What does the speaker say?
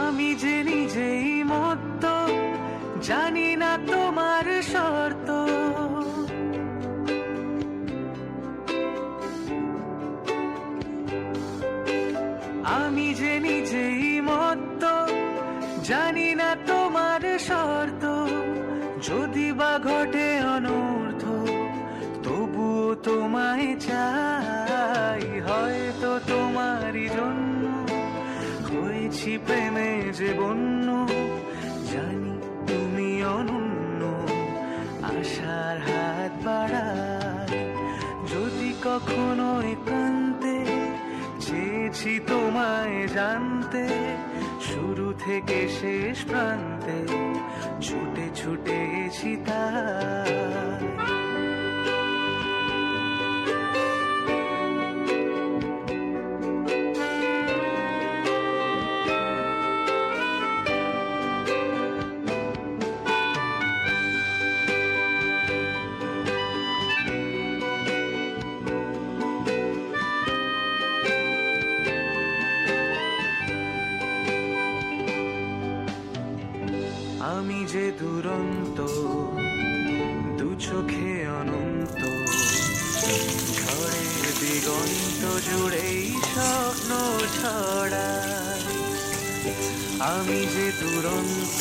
আমি যে নিজেই মত্ত, জানি না তোমার শর্ত। আমি যে নিজেই মত্ত, জানি না তোমার শর্ত। যদি বা ঘটে অনূর্ধ্ব তবুও তোমায় চাই, হয় হয়েছি প্রেমে যে বন্য, জানি তুমি অনন্য, আশার হাত বাড়ায়। যদি কখনো একান্তে চেয়েছি তোমায় জানতে, শুরু থেকে শেষ প্রান্তে ছুটে ছুটেছি গেছি আমি যে দুরন্ত দু চোখে অনন্ত ঝড়ের দিগন্ত জুড়েই স্বপ্ন ছড়া আমি যে দুরন্ত